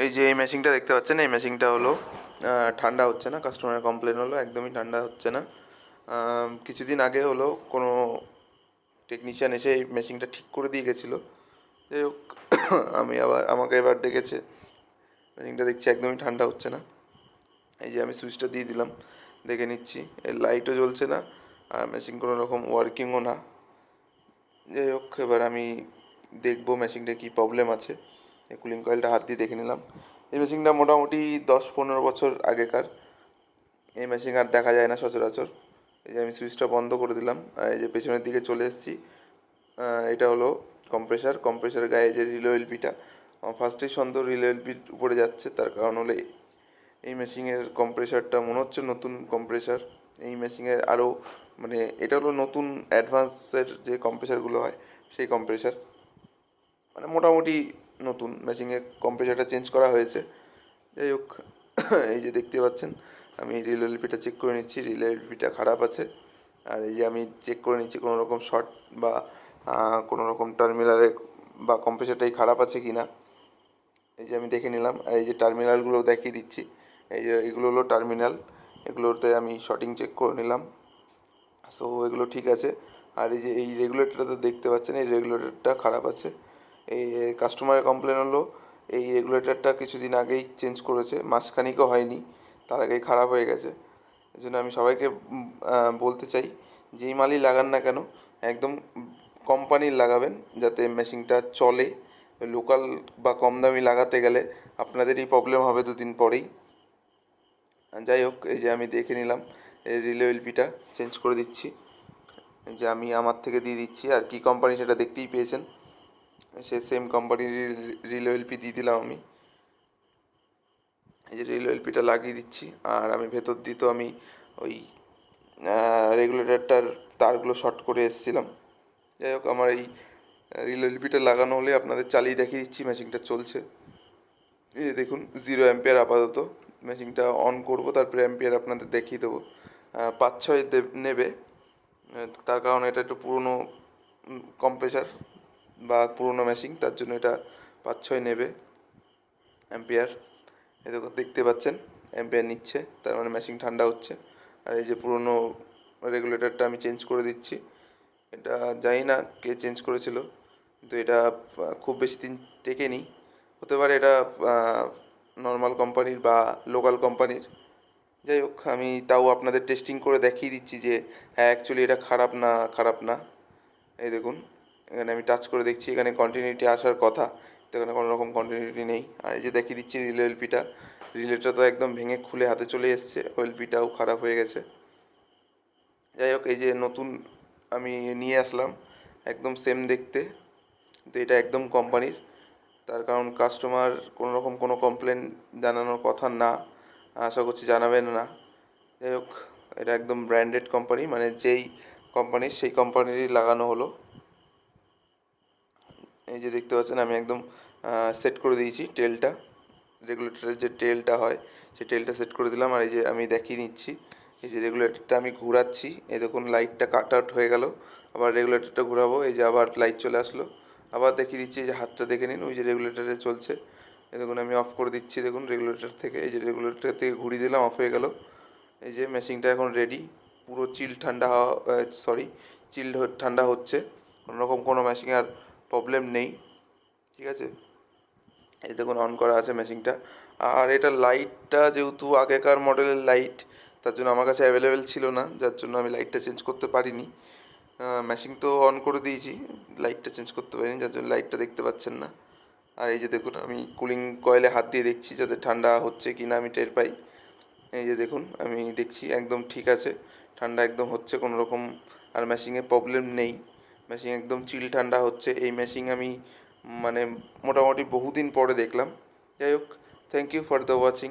এই যে এই মেশিনটা দেখতে পাচ্ছেন, এই মেশিনটা হলো ঠান্ডা হচ্ছে না কাস্টমারের কমপ্লেন হলো, একদমই ঠান্ডা হচ্ছে না। কিছুদিন আগে হলো কোনো টেকনিশিয়ান এসে এই মেশিনটা ঠিক করে দিয়ে গেছিল। যাই হোক, আমি আবার, আমাকে এবার ডেকেছে। মেশিনটা দেখছি একদমই ঠান্ডা হচ্ছে না। এই যে আমি সুইচটা দিয়ে দিলাম, দেখে নিচ্ছি, এর লাইটও জ্বলছে না, আর মেশিন কোনো রকম ওয়ার্কিংও না। যাই হোক, এবার আমি দেখব মেশিনটা কী প্রবলেম আছে। কুলিং কয়েলটা হাত দিয়ে দেখে নিলাম। এই মেশিনটা মোটামুটি দশ পনেরো বছর আগেকার। এই মেশিন আর দেখা যায় না সচরাচর। এই যে আমি সুইচটা বন্ধ করে দিলাম। এই যে পেছনের দিকে চলে এসেছি। এটা হলো কম্প্রেসার কম্প্রেসার গায়ে যে রিলো এলপিটা ফার্স্টেই সন্দেহ রিলো এলপির উপরে যাচ্ছে। তার কারণ হলো এই মেশিনের কম্প্রেসারটা মনে হচ্ছে নতুন কম্প্রেসার এই মেশিনের আরও মানে এটা হলো নতুন অ্যাডভান্সের যে কম্প্রেসারগুলো হয়, সেই কম্প্রেসার মানে মোটামুটি নতুন মেশিনে কম্প্রেসারটা চেঞ্জ করা হয়েছে। যাই হোক, এই যে দেখতে পাচ্ছেন, আমি রিল এলপিটা চেক করে নিচ্ছি রিল এলপিটা খারাপ আছে। আর এই যে আমি চেক করে নিচ্ছি কোনো রকম শর্ট বা কোনো রকম টার্মিনালে বা কম্প্রেসারটাই খারাপ আছে কি না। এই যে আমি দেখে নিলাম, আর এই যে টার্মিনালগুলো দেখিয়ে দিচ্ছি। এই যে এগুলো হলো টার্মিনাল এগুলোতে আমি শর্টিং চেক করে নিলাম। সো এগুলো ঠিক আছে। আর এই যে এই রেগুলেটরটা তো দেখতে পাচ্ছেন, এই রেগুলেটরটা খারাপ আছে। এই কাস্টমারের কমপ্লেন হলো, এই রেগুলেটরটা কিছুদিন আগেই চেঞ্জ করেছে, মাসখানিকও হয়নি, তার আগেই খারাপ হয়ে গেছে। এই জন্য আমি সবাইকে বলতে চাই, যেই মালই লাগান না কেন, একদম কোম্পানির লাগাবেন, যাতে মেশিনটা চলে। লোকাল বা কম দামি লাগাতে গেলে আপনাদেরই প্রবলেম হবে দুদিন পরেই। যাই হোক, এই যে আমি দেখে নিলাম, এই রিলে এলপিটা চেঞ্জ করে দিচ্ছি। যে আমি আমার থেকে দিয়ে দিচ্ছি, আর কি কোম্পানি সেটা দেখতেই পেয়েছেন। সে সেম কোম্পানির রিল এলপি দিয়ে দিলাম আমি। এই যে রিল এলপিটা লাগিয়ে দিচ্ছি, আর আমি ভেতর দিয়ে তো আমি ওই রেগুলেটরটার তারগুলো শর্ট করে এসেছিলাম। যাই হোক, আমার এই রিল এলপিটা লাগানো হলে আপনাদের চালিয়ে দেখিয়ে দিচ্ছি মেশিনটা চলছে। এই দেখুন জিরো অ্যাম্পিয়ার আপাতত। মেশিনটা অন করব, তারপরে অ্যাম্পিয়ার আপনাদের দেখিয়ে দেবো। পাঁচ ছয় নেবে। তার কারণ এটা একটু পুরনো কম্প্রেসার বা পুরনো মেশিন তার জন্য এটা পাঁচ ছয় নেবে অ্যাম্পিয়ার দেখো, দেখতে পাচ্ছেন অ্যাম্পিয়ার নিচ্ছে, তার মানে মেশিন ঠান্ডা হচ্ছে। আর এই যে পুরনো রেগুলেটরটা আমি চেঞ্জ করে দিচ্ছি। এটা জানি না কে চেঞ্জ করেছিল, কিন্তু এটা খুব বেশি দিন টেকেনি। হতে পারে এটা নর্মাল কোম্পানির বা লোকাল কোম্পানির যাই হোক, আমি তাও আপনাদের টেস্টিং করে দেখিয়ে দিচ্ছি যে হ্যাঁ অ্যাকচুয়ালি এটা খারাপ না খারাপ না। এই দেখুন এখানে আমি টাচ করে দেখছি, এখানে কন্টিনিউটি আসার কথা, তো এখানে কোনো রকম কন্টিনিউটি নেই। আর এই যে দেখিয়ে দিচ্ছি রিলে এলপিটা রিলেটা তো একদম ভেঙে খুলে হাতে চলে এসছে এলপিটাও খারাপ হয়ে গেছে। যাই হোক, এই যে নতুন আমি নিয়ে আসলাম, একদম সেম দেখতে, তো এটা একদম কোম্পানির। তার কারণ কাস্টমার কোনো রকম কোনো কমপ্লেন জানানোর কথা না, আশা করছি জানাবেন না। যাই হোক, এটা একদম ব্র্যান্ডেড কোম্পানি মানে যেই কোম্পানির সেই কোম্পানিরই লাগানো হলো। এই যে দেখতে পাচ্ছেন, আমি একদম সেট করে দিয়েছি টেলটা রেগুলেটরের যে টেলটা হয়, সেই টেলটা সেট করে দিলাম। আর এই যে আমি দেখিয়ে নিচ্ছি, এই যে রেগুলেটরটা আমি ঘোরাচ্ছি। এই দেখুন লাইটটা কাট আউট হয়ে গেল। আবার রেগুলেটরটা ঘোরাবো, এই যে আবার লাইট চলে আসলো। আবার দেখিয়ে দিচ্ছি যে হাতটা দেখে নিন, ওই যে রেগুলেটরে চলছে। এই দেখুন, আমি অফ করে দিচ্ছি, দেখুন রেগুলেটর থেকে। এই যে রেগুলেটর থেকে ঘুরিয়ে দিলাম অফ হয়ে গেল। এই যে মেশিনটা এখন রেডি পুরো চিল ঠান্ডা হওয়া সরি চিল ঠান্ডা হচ্ছে। কোনো রকম কোনো মেশিনে আর প্রবলেম নেই, ঠিক আছে? এই দেখুন অন করা আছে মেশিনটা আর এটা লাইটটা যেহেতু আগেকার মডেলের লাইট তার জন্য আমার কাছে অ্যাভেলেবেল ছিল না, যার জন্য আমি লাইটটা চেঞ্জ করতে পারিনি। মেশিন তো অন করে দিয়েছি লাইটটা চেঞ্জ করতে পারিনি, যার জন্য লাইটটা দেখতে পাচ্ছেন না। আর এই যে দেখুন, আমি কুলিং কয়েলে হাত দিয়ে দেখছি যাতে ঠান্ডা হচ্ছে কি না আমি টের পাই। এই যে দেখুন, আমি দেখছি একদম ঠিক আছে, ঠান্ডা একদম হচ্ছে কোনো রকম আর মেশিনে প্রবলেম নেই। মেশিন একদম চিল ঠান্ডা হচ্ছে। এই মেশিন আমি মানে মোটামুটি বহুদিন পরে দেখলাম। যাই হোক thank you for the watching